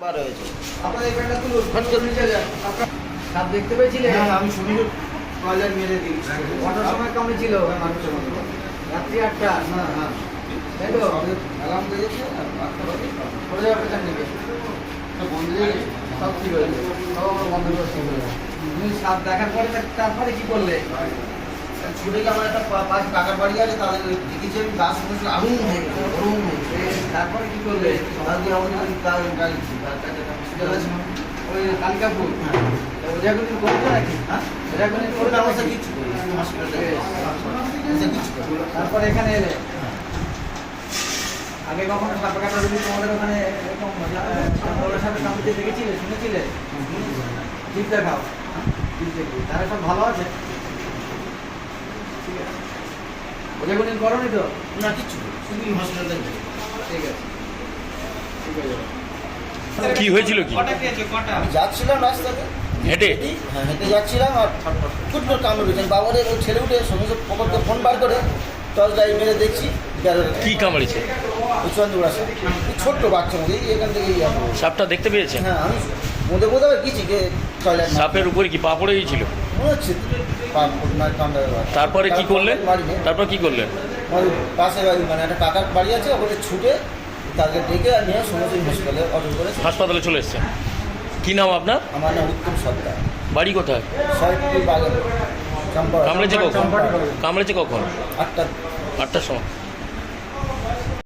বার হয়েছে আপনার এই ব্যাগটা তুলুন। ফট করে নিচে যান সাপ দেখতে পেয়েছিলেন হ্যাঁ আমি শুনি টয়লেট মেরে দিয়েছি। কটার সময় কামড়ে ছিল? রাত্রি আটটা? হ্যাঁ হ্যাঁ। তাই তো? অ্যালার্ম দিয়েছে আর আটটা বাজে। পড়ে পেছন তো বন্ধ সব ঠিক হয়ে সব আমরা বন্ধ হয়ে সাপ দেখার পরে তারপরে কি করলে? ছুটে গিয়ে আমার একটা পাশে কাকার বাড়ি আছে তাদের দেখেছি আমি গাছ বসে আগুন গরম হয়ে তারপরে কি করলে? তাদের আমাদের ওই তার গাড়ি তার কাছে একটা হসপিটাল আছে ওই কালিকাপুর। হ্যাঁ। ওজাগুলি করছ নাকি হ্যাঁ? ওজাগুলি কোনো করে ব্যবস্থা কিচ্ছু করি হসপিটালে। তারপরে এখানে এলে? আগে কখনো সাপে কাটা রুগী তোমাদের ওখানে এরকম জঙ্গলের কামড়ে দেখেছিলে? শুনেছিলে? জিপ দেখাও। জিপ দেখি তারা সব ভালো আছে ঠিক আছে ওজাগুলি করনি তো? না করি শুধু হসপিটালে ঠিক আছে। ঠিক আছে। কি হয়েছিল কি? আমি যাচ্ছিলাম রাস্তাতে। হেঁটে? হ্যাঁ হেঁটে যাচ্ছিলাম আর ফুট করে কামড় দিয়েছেন বাবারের ওই ছেলে উঠে সঙ্গে সঙ্গে পকেটে ফোন বার করে টর্চ লাইট মেরে দেখছি। কি কামড়েছে? ওই চন্দ্রগুড়া সাপ। ছোট্ট বাচ্চা মধ্যে এখান থেকে সাপটা দেখতে পেয়েছেন হ্যাঁ আমি মধ্যে মধ্যে আবার গেছি টয়লেট সাপের উপরে কি পা পড়ে গিয়েছিল? তারপরে কি নেই। তারপর কি করলেন ওই পাশে বাড়ি মানে একটা কাকার বাড়ি আছে ওখানে ছুটে তাকে ডেকে নিয়ে সমস্ত হসপিটালে অর্ডার করে হাসপাতালে চলে এসেছেন কি নাম আপনার? আমার নাম উত্তম সরকার। বাড়ি কোথায়? সয়পুর বাগান কামড়েছে কখন। কামড়েছে কখন? আটটা আটটার সময়।